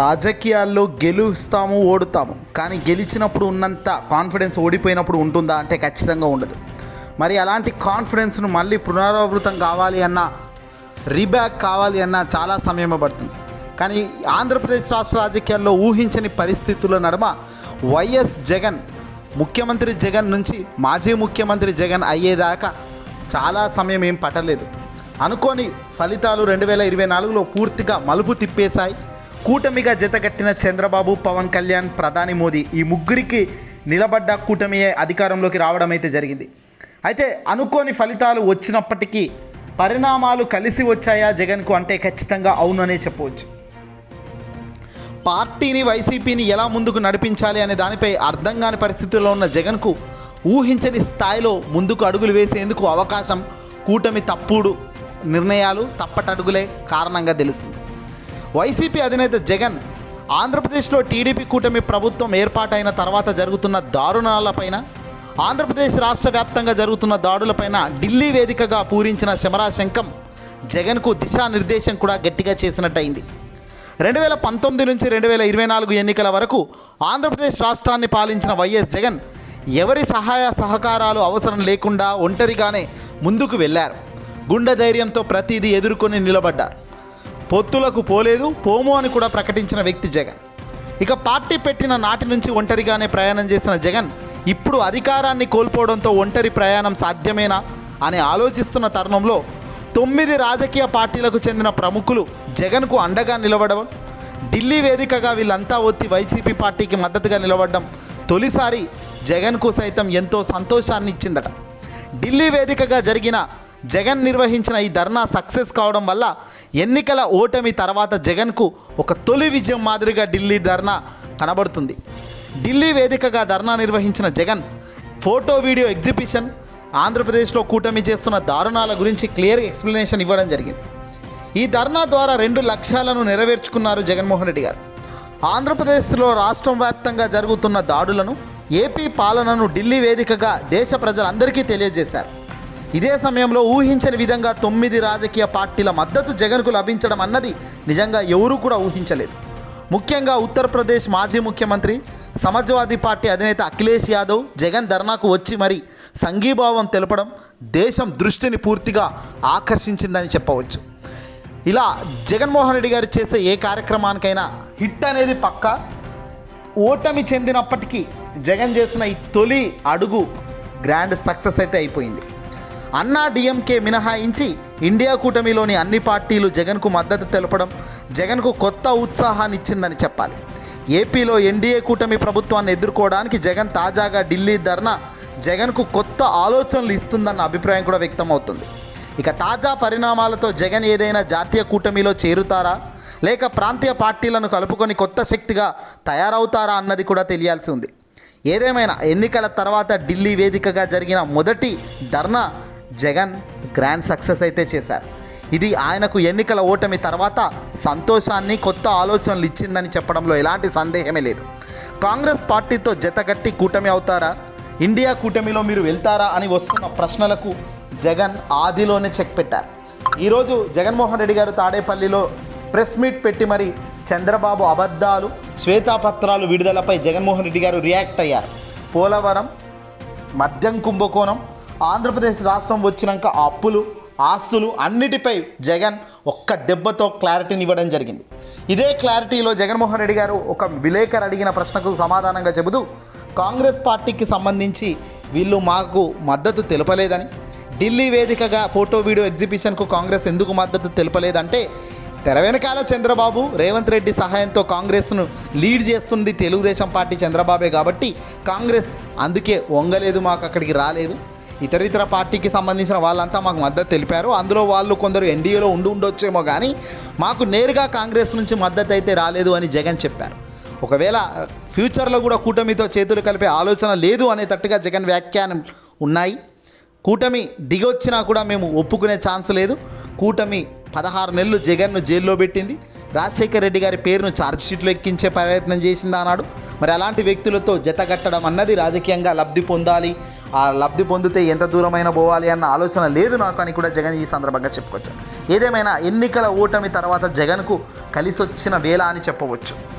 రాజకీయాల్లో గెలుస్తాము ఓడుతాము. కానీ గెలిచినప్పుడు ఉన్నంత కాన్ఫిడెన్స్ ఓడిపోయినప్పుడు ఉంటుందా అంటే ఖచ్చితంగా ఉండదు. మరి అలాంటి కాన్ఫిడెన్స్ను మళ్ళీ పునరావృతం కావాలి అన్న రీబ్యాక్ కావాలి అన్న చాలా సమయం పడుతుంది. కానీ ఆంధ్రప్రదేశ్ రాష్ట్ర రాజకీయాల్లో ఊహించని పరిస్థితుల నడుమ వైఎస్ జగన్ ముఖ్యమంత్రి జగన్ నుంచి మాజీ ముఖ్యమంత్రి జగన్ అయ్యేదాకా చాలా సమయం ఏం పట్టలేదు. అనుకోని ఫలితాలు రెండు వేల ఇరవై నాలుగులో పూర్తిగా మలుపు తిప్పేశాయి. కూటమిగా జతకట్టిన చంద్రబాబు పవన్ కళ్యాణ్ ప్రధాని మోదీ ఈ ముగ్గురికి నిలబడ్డ కూటమియే అధికారంలోకి రావడం అయితే జరిగింది. అయితే అనుకోని ఫలితాలు వచ్చినప్పటికీ పరిణామాలు కలిసి వచ్చాయా జగన్కు అంటే ఖచ్చితంగా అవుననే చెప్పవచ్చు. పార్టీని వైసీపీని ఎలా ముందుకు నడిపించాలి అనే దానిపై అర్థం కాని పరిస్థితుల్లో ఉన్న జగన్కు ఊహించని స్థాయిలో ముందుకు అడుగులు వేసేందుకు అవకాశం కూటమి తప్పుడు నిర్ణయాలు తప్పటడుగులే కారణంగా తెలుస్తుంది. వైసీపీ అధినేత జగన్ ఆంధ్రప్రదేశ్లో టీడీపీ కూటమి ప్రభుత్వం ఏర్పాటైన తర్వాత జరుగుతున్న దారుణాలపైన ఆంధ్రప్రదేశ్ రాష్ట్ర వ్యాప్తంగా జరుగుతున్న దాడులపైన ఢిల్లీ వేదికగా పూరించిన శమరా శంఖం జగన్కు దిశానిర్దేశం కూడా గట్టిగా చేసినట్టయింది. రెండు వేల పంతొమ్మిది నుంచి రెండు వేల ఇరవై నాలుగు ఎన్నికల వరకు ఆంధ్రప్రదేశ్ రాష్ట్రాన్ని పాలించిన వైఎస్ జగన్ ఎవరి సహాయ సహకారాలు అవసరం లేకుండా ఒంటరిగానే ముందుకు వెళ్ళారు గుండె ధైర్యంతో ప్రతిదీ ఎదుర్కొని నిలబడ్డారు. పొత్తులకు పోలేదు పోము అని కూడా ప్రకటించిన వ్యక్తి జగన్. ఇక పార్టీ పెట్టిన నాటి నుంచి ఒంటరిగానే ప్రయాణం చేసిన జగన్ ఇప్పుడు అధికారాన్ని కోల్పోవడంతో ఒంటరి ప్రయాణం సాధ్యమేనా అని ఆలోచిస్తున్న తరుణంలో తొమ్మిది రాజకీయ పార్టీలకు చెందిన ప్రముఖులు జగన్కు అండగా నిలబడడం ఢిల్లీ వేదికగా వీళ్ళంతా ఒత్తి వైసీపీ పార్టీకి మద్దతుగా నిలబడడం తొలిసారి జగన్కు సైతం ఎంతో సంతోషాన్ని ఇచ్చిందట ఢిల్లీ వేదికగా జరిగిన జగన్ నిర్వహించిన ఈ ధర్నా సక్సెస్ కావడం వల్ల ఎన్నికల ఓటమి తర్వాత జగన్కు ఒక తొలి విజయం మాదిరిగా ఢిల్లీ ధర్నా కనబడుతుంది. ఢిల్లీ వేదికగా ధర్నా నిర్వహించిన జగన్ ఫోటో వీడియో ఎగ్జిబిషన్ ఆంధ్రప్రదేశ్లో కూటమి చేస్తున్న దారుణాల గురించి క్లియర్ ఎక్స్ప్లెనేషన్ ఇవ్వడం జరిగింది. ఈ ధర్నా ద్వారా రెండు లక్ష్యాలను నెరవేర్చుకున్నారు జగన్మోహన్ రెడ్డి గారు. ఆంధ్రప్రదేశ్లో రాష్ట్రం వ్యాప్తంగా జరుగుతున్న దాడులను ఏపీ పాలనను ఢిల్లీ వేదికగా దేశ ప్రజలందరికీ తెలియజేశారు. ఇదే సమయంలో ఊహించని విధంగా తొమ్మిది రాజకీయ పార్టీల మద్దతు జగన్కు లభించడం అన్నది నిజంగా ఎవరూ కూడా ఊహించలేదు. ముఖ్యంగా ఉత్తరప్రదేశ్ మాజీ ముఖ్యమంత్రి సమాజ్వాదీ పార్టీ అధినేత అఖిలేష్ యాదవ్ జగన్ ధర్నాకు వచ్చి మరి సంఘీభావం తెలపడం దేశం దృష్టిని పూర్తిగా ఆకర్షించిందని చెప్పవచ్చు. ఇలా జగన్మోహన్ రెడ్డి గారు చేసే ఏ కార్యక్రమానికైనా హిట్ అనేది పక్క? ఓటమి చెందినప్పటికీ జగన్ చేసిన ఈ తొలి అడుగు గ్రాండ్ సక్సెస్ అయితే అయిపోయింది. అన్నా డిఎంకే మినహాయించి ఇండియా కూటమిలోని అన్ని పార్టీలు జగన్కు మద్దతు తెలపడం జగన్కు కొత్త ఉత్సాహాన్ని ఇచ్చిందని చెప్పాలి. ఏపీలో ఎన్డీఏ కూటమి ప్రభుత్వాన్ని ఎదుర్కోవడానికి జగన్ తాజాగా ఢిల్లీ ధర్నా జగన్కు కొత్త ఆలోచనలు ఇస్తుందన్న అభిప్రాయం కూడా వ్యక్తమవుతుంది. ఇక తాజా పరిణామాలతో జగన్ ఏదైనా జాతీయ కూటమిలో చేరుతారా? లేక ప్రాంతీయ పార్టీలను కలుపుకొని కొత్త శక్తిగా తయారవుతారా అన్నది కూడా తెలియాల్సి ఉంది. ఏదేమైనా ఎన్నికల తర్వాత ఢిల్లీ వేదికగా జరిగిన మొదటి ధర్నా జగన్ గ్రాండ్ సక్సెస్ అయితే చేశారు. ఇది ఆయనకు ఎన్నికల ఓటమి తర్వాత సంతోషాన్ని కొత్త ఆలోచనలు ఇచ్చిందని చెప్పడంలో ఎలాంటి సందేహమే లేదు. కాంగ్రెస్ పార్టీతో జతగట్టి కూటమి అవుతారా? ఇండియా కూటమిలో మీరు వెళ్తారా అని వస్తున్న ప్రశ్నలకు జగన్ ఆదిలోనే చెక్ పెట్టారు. ఈరోజు జగన్మోహన్ రెడ్డి గారు తాడేపల్లిలో ప్రెస్ మీట్ పెట్టి మరి చంద్రబాబు అబద్ధాలు శ్వేతాపత్రాలు విడుదలపై జగన్మోహన్ రెడ్డి గారు రియాక్ట్ అయ్యారు. పోలవరం మద్యం కుంభకోణం ఆంధ్రప్రదేశ్ రాష్ట్రం వచ్చినాక అప్పులు ఆస్తులు అన్నిటిపై జగన్ ఒక్క దెబ్బతో క్లారిటీని ఇవ్వడం జరిగింది. ఇదే క్లారిటీలో జగన్మోహన్ రెడ్డి గారు ఒక విలేకరు అడిగిన ప్రశ్నకు సమాధానంగా చెబుతూ కాంగ్రెస్ పార్టీకి సంబంధించి వీళ్ళు మాకు మద్దతు తెలపలేదని ఢిల్లీ వేదికగా ఫోటో వీడియో ఎగ్జిబిషన్కు కాంగ్రెస్ ఎందుకు మద్దతు తెలపలేదంటే తెర వెనకాల చంద్రబాబు రేవంత్ రెడ్డి సహాయంతో కాంగ్రెస్ను లీడ్ చేస్తుంది తెలుగుదేశం పార్టీ చంద్రబాబే కాబట్టి కాంగ్రెస్ అందుకే వంగలేదు మాకు అక్కడికి రాలేదు. ఇతర ఇతర పార్టీకి సంబంధించిన వాళ్ళంతా మాకు మద్దతు తెలిపారు. అందులో వాళ్ళు కొందరు ఎన్డీఏలో ఉండి ఉండొచ్చేమో కానీ మాకు నేరుగా కాంగ్రెస్ నుంచి మద్దతు అయితే రాలేదు అని జగన్ చెప్పారు. ఒకవేళ ఫ్యూచర్లో కూడా కూటమితో చేతులు కలిపే ఆలోచన లేదు అనేటట్టుగా జగన్ వ్యాఖ్యానం ఉన్నాయి. కూటమి దిగొచ్చినా కూడా మేము ఒప్పుకునే ఛాన్స్ లేదు. కూటమి పదహారు నెలలు జగన్ను జైల్లో పెట్టింది. రాజశేఖర్ రెడ్డి గారి పేరును ఛార్జ్షీట్లో ఎక్కించే ప్రయత్నం చేసింది అన్నాడు మరి అలాంటి వ్యక్తులతో జతగట్టడం అన్నది రాజకీయంగా లబ్ధి పొందాలి. ఆ లబ్ధి పొందితే ఎంత దూరమైన పోవాలి అన్న ఆలోచన లేదు నాకు అని కూడా జగన్ ఈ సందర్భంగా చెప్పుకోవచ్చు ఏదేమైనా ఎన్నికల ఓటమి తర్వాత జగన్కు కలిసొచ్చిన వేళ అని చెప్పవచ్చు.